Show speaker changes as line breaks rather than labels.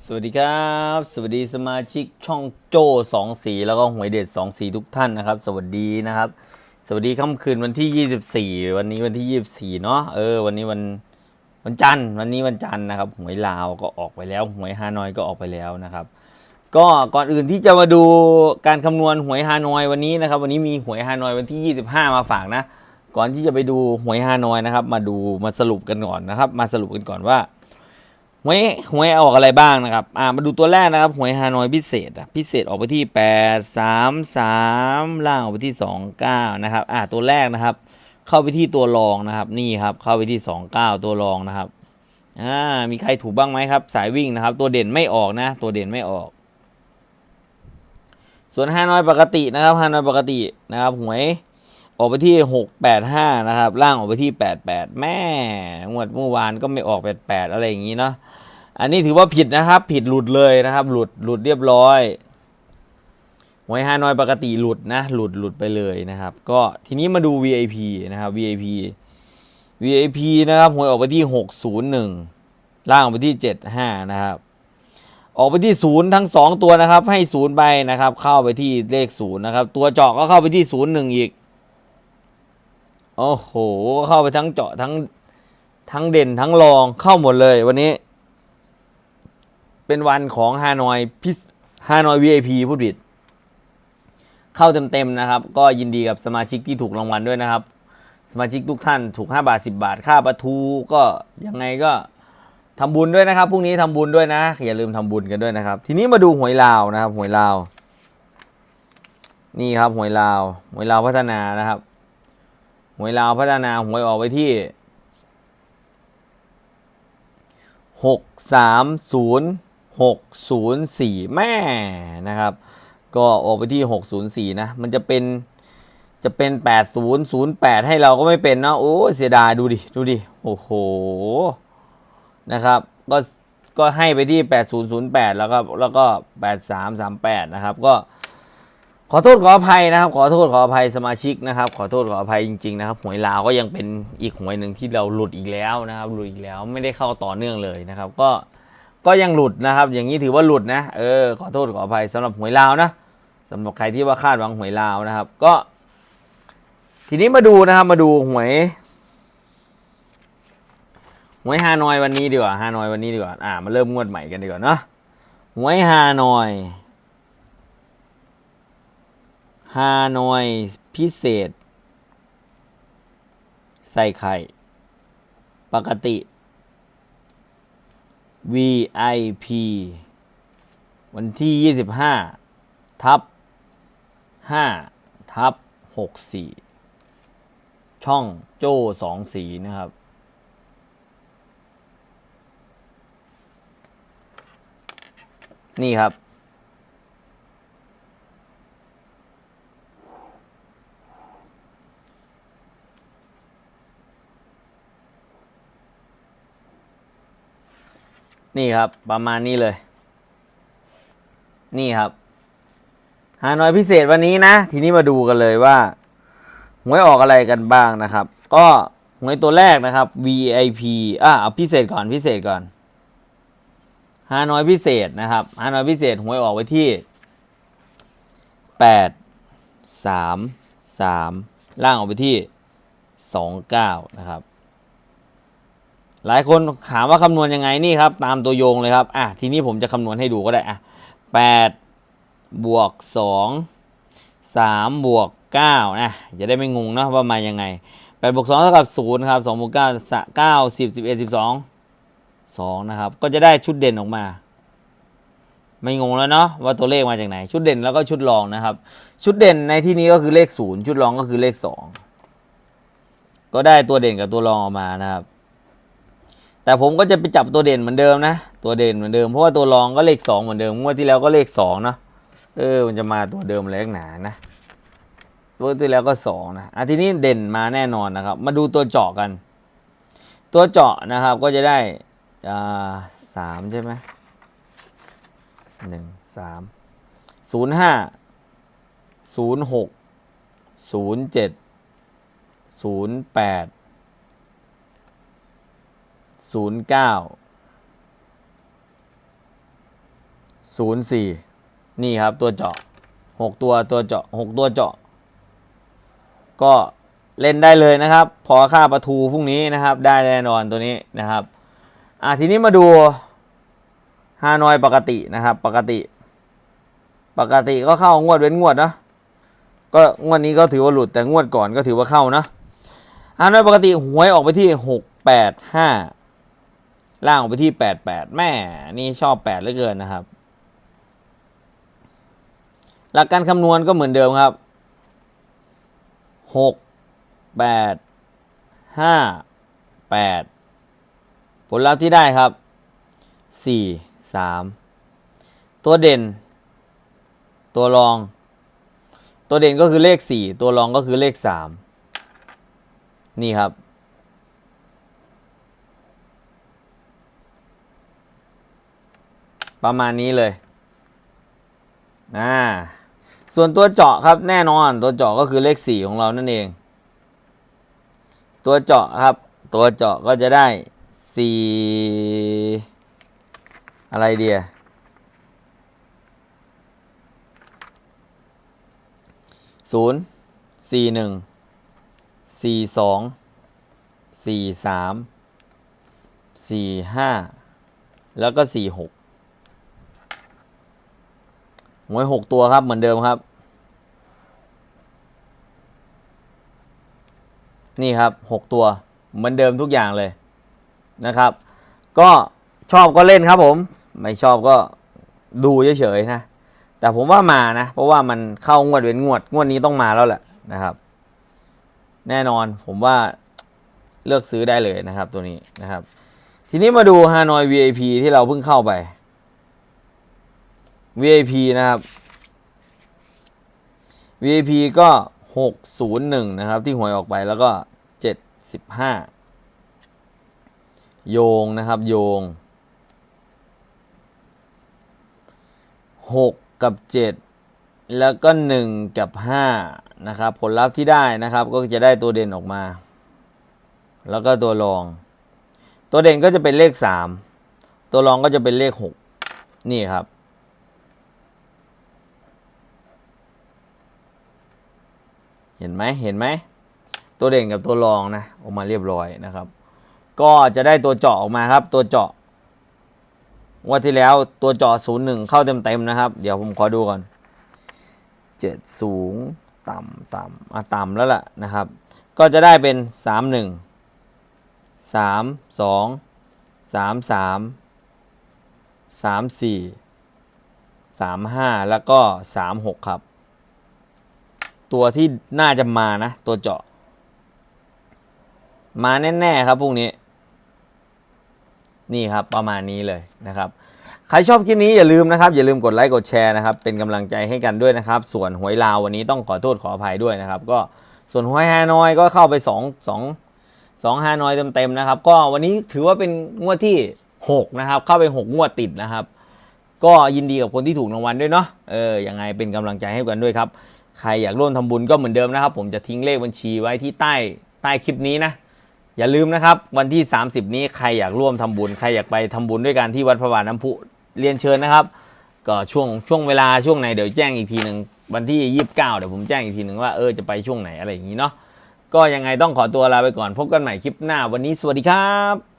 สวัสดีครับ สวัสดีสมาชิกช่องโจ้สองสีแล้วก็หวยเด็ดสองสีทุกท่านนะครับ สวัสดีนะครับ สวัสดีค่ำคืนวันที่ยี่สิบสี่วันนี้วันที่ยี่สิบสี่เนาะเออวันนี้วันวันจันทร์วันนี้วันจันทร์นะครับหวยลาวก็ออกไปแล้วหวยฮานอยก็ออกไปแล้วนะครับ ก็ก่อนอื่นที่จะมาดูการคำนวณหวยฮานอยวันนี้นะครับ วันนี้มีหวยฮานอยวันที่25มาฝากนะ ก่อนที่จะไปดูหวยฮานอยนะครับ มาดูมาสรุปกันก่อนนะครับ มาสรุปกันก่อนว่า หวยหวยออกอะไรบ้างนะครับ อ่ามาดูตัวแรกนะครับหวยฮานอยพิเศษพิเศษออกไปที่ 8 3 3 ล่างออกไปที่ 29 นะครับ อ่าตัวแรกนะครับ เข้าไปที่ตัวรองนะครับ นี่ครับเข้าไปที่ 29 ตัวรองนะครับ อ่ามีใครถูกบ้างไหมครับ สายวิ่งนะครับ ตัวเด่นไม่ออกนะ ตัวเด่นไม่ออก ส่วนฮานอยปกตินะครับฮานอยปกตินะครับหวยออกไปที่ 685 นะครับ ล่างออกไปที่ 88 แม่งวดเมื่อวานก็ไม่ออก 88 อะไรอย่างนี้เนาะ อันนี้ถือว่าผิดนะครับ ผิดหลุดเลยนะครับ หลุดหลุดเรียบร้อยหวยฮานอยปกติหลุดนะ หลุดหลุดไปเลยนะครับ ก็ทีนี้มาดู VIP นะครับ VIP VIP นะครับหวยออกไปที่ 601 ล่างออกไปที่ 75 นะครับ ออกไปที่ศูนย์ทั้งสองตัวนะครับ ให้ศูนย์ไปนะครับ เข้าไปที่เลขศูนย์นะครับ ตัวเจาะก็เข้าไปที่ศูนย์หนึ่งอีก โอ้โห เข้าไปทั้งเจาะทั้งทั้งเด่นทั้งรองเข้าหมดเลยวันนี้ เป็นวันของฮานอยพิฮานอย VIP ผู้ผิด เข้าเต็มๆนะครับ ก็ยินดีกับสมาชิกที่ถูกรางวัลด้วยนะครับ สมาชิกทุกท่านถูก 5 บาท 10 บาท ค่าประทูก็ยังไงก็ทำบุญด้วยนะครับพรุ่งนี้ทำบุญด้วยนะ อย่าลืมทำบุญกันด้วยนะครับ ทีนี้มาดูหวยลาวนะครับ หวยลาว นี่ครับหวยลาว หวยลาวพัฒนานะครับ หวยลาวพัฒนาหวยออกไปที่หกสามศูนย์ หกศูนย์สี่แม่นะครับ ก็ออกไปที่หกศูนย์สี่นะ มันจะเป็นจะเป็นแปดศูนย์ศูนย์แปดให้เราก็ไม่เป็นนะโอ้เสียดายดูดิ ดูดิ โอ้โห นะครับ ก็ก็ให้ไปที่ 8008 แล้วก็แล้วก็ 8338 นะครับ ก็ขอโทษขออภัยนะครับ ขอโทษขออภัยสมาชิกนะครับ ขอโทษขออภัยจริงๆนะครับหวยลาวก็ยังเป็นอีกหวยหนึ่งที่เราหลุดอีกแล้วนะครับ หลุดอีกแล้วไม่ได้เข้าต่อเนื่องเลยนะครับ ก็ ก็ยังหลุดนะครับ อย่างนี้ถือว่าหลุดนะ เออ ขอโทษขออภัยสำหรับหวยลาวนะสำหรับใครที่ว่าคาดหวังหวยลาวนะครับ ก็ ทีนี้มาดูนะครับ มาดูหวย หวยฮานอยวันนี้ดีกว่าฮานอยวันนี้ดีกว่าอ่ามาเริ่มงวดใหม่กันดีกว่าเนาะหวยฮานอยฮานอยพิเศษ ใส่ไข่ ปกติ VIP วันที่ 25 ทับ 5 ทับ 64 ช่องโจ้สองสีนะครับ นี่ครับ นี่ครับ ประมาณนี้เลย นี่ครับฮานอยพิเศษวันนี้นะ ทีนี้มาดูกันเลยว่าหวยออกอะไรกันบ้างนะครับ ก็หวยตัวแรกนะครับ VIP อะเอาพิเศษก่อนพิเศษก่อนฮานอยพิเศษนะครับฮานอยพิเศษหวยออกไว้ที่แปดสามสามล่างออกไปที่สองเก้านะครับ หลายคนถามว่าคำนวณยังไงนี่ครับ ตามตัวโยงเลยครับอะทีนี้ผมจะคำนวณให้ดูก็ได้อะแปดบวกสองสามบวกเก้านะจะได้ไม่งงเนอะว่ามายังไงแปดบวกสองเท่ากับศูนย์ครับสองบวกเก้าเก้าสิบสิบเอ็ดสิบสองสองนะครับ ก็จะได้ชุดเด่นออกมา ไม่งงแล้วเนาะว่าตัวเลขมาจากไหน ชุดเด่นแล้วก็ชุดรองนะครับ ชุดเด่นในที่นี้ก็คือเลขศูนย์ชุดรองก็คือเลขสองก็ได้ตัวเด่นกับตัวรองออกมานะครับ แต่ผมก็จะไปจับตัวเด่นเหมือนเดิมนะ ตัวเด่นเหมือนเดิมเพราะว่าตัวรองก็เลขสองเหมือนเดิมงวดที่แล้วก็เลขสองเนาะเออมันจะมาตัวเดิมเลขหนานะตัวที่แล้วก็สองนะอะทีนี้เด่นมาแน่นอนนะครับ มาดูตัวเจาะกัน ตัวเจาะนะครับก็จะได้อ่าสามใช่ไหมหนึ่งสามศูนย์ห้าศูนย์หกศูนย์เจ็ดศูนย์แปด ศูนย์เก้าศูนย์สี่นี่ครับตัวเจาะหกตัวตัวเจาะหกตัวเจาะ ก็เล่นได้เลยนะครับ พอค่าประทูพรุ่งนี้นะครับ ได้แน่นอนตัวนี้นะครับอะทีนี้มาดูฮานอยปกตินะครับ ปกติ ปกติก็เข้างวดเว้นงวดนะก็งวดนี้ก็ถือว่าหลุดแต่งวดก่อนก็ถือว่าเข้านะฮานอยปกติหวยออกไปที่หกแปดห้า ล่างออกไปที่แปดแปดแม่ นี่ชอบแปดเหลือเกินนะครับ หลักการคำนวณก็เหมือนเดิมครับหกแปดห้าแปดผลลัพธ์ที่ได้ครับสี่สามตัวเด่น ตัวรอง ตัวเด่นก็คือเลขสี่ตัวรองก็คือเลขสามนี่ครับ ประมาณนี้เลยอ่าส่วนตัวเจาะครับแน่นอนตัวเจาะก็คือเลขสี่ของเรานั่นเอง ตัวเจาะครับ ตัวเจาะก็จะได้สี่อะไรเดียศูนย์สี่หนึ่งสี่สองสี่สามสี่ห้าแล้วก็สี่หก หวยหกตัวครับเหมือนเดิมครับ นี่ครับหกตัวเหมือนเดิมทุกอย่างเลยนะครับ ก็ชอบก็เล่นครับผม ไม่ชอบก็ดูเฉยๆนะ แต่ผมว่ามานะ เพราะว่ามันเข้างวดเว้นงวด งวดนี้ต้องมาแล้วแหละนะครับ แน่นอนผมว่าเลือกซื้อได้เลยนะครับตัวนี้นะครับ ทีนี้มาดูฮานอย VIP ที่เราเพิ่งเข้าไป VIP นะครับ VIP ก็ 601 นะครับ ที่หวยออกไปแล้วก็ 75 โยงนะครับ โยง 6 กับ 7 แล้วก็ 1 กับ 5 นะครับ ผลลัพธ์ที่ได้นะครับก็จะได้ตัวเด่นออกมา แล้วก็ตัวรอง ตัวเด่นก็จะเป็นเลข 3 ตัวรองก็จะเป็นเลข 6 นี่ครับ เห็นไหมเห็นไหม ตัวเด่นกับตัวรองนะออกมาเรียบร้อยนะครับ ก็จะได้ตัวเจาะออกมาครับตัวเจาะวันที่แล้วตัวเจาะศูนย์หนึ่งเข้าเต็มเต็มๆนะครับ เดี๋ยวผมขอดูก่อนเจ็ดสูงต่ำต่ำอะต่ำแล้วล่ะนะครับ ก็จะได้เป็นสามหนึ่งสามสองสามสามสามสี่สามห้าแล้วก็สามหกครับ ตัวที่น่าจะมานะ ตัวเจาะ มาแน่ๆครับพรุ่งนี้ นี่ครับประมาณนี้เลยนะครับ ใครชอบคลิปนี้อย่าลืมนะครับ อย่าลืมกดไลค์กดแชร์นะครับ เป็นกำลังใจให้กันด้วยนะครับ ส่วนหวยลาววันนี้ต้องขอโทษขออภัยด้วยนะครับ ก็ส่วนหวยฮานอยก็เข้าไป2 2 2ฮานอยเต็มๆนะครับ ก็วันนี้ถือว่าเป็นงวดที่ 6 นะครับ เข้าไป 6 งวดติดนะครับ ก็ยินดีกับคนที่ถูกรางวัลด้วยเนาะเออยังไงเป็นกำลังใจให้กันด้วยครับ ใครอยากร่วมทำบุญก็เหมือนเดิมนะครับ ผมจะทิ้งเลขบัญชีไว้ที่ใต้ใต้คลิปนี้นะอย่าลืมนะครับ วันที่ 30 นี้ใครอยากร่วมทำบุญใครอยากไปทำบุญด้วยกันที่วัดพระบาทน้ำพุเรียนเชิญนะครับ ก็ช่วงช่วงเวลาช่วงไหนเดี๋ยวแจ้งอีกทีหนึ่งวันที่ 29 เดี๋ยวผมแจ้งอีกทีหนึ่งว่าเออจะไปช่วงไหนอะไรอย่างนี้เนาะก็ยังไงต้องขอตัวลาไปก่อนพบกันใหม่คลิปหน้าวันนี้สวัสดีครับ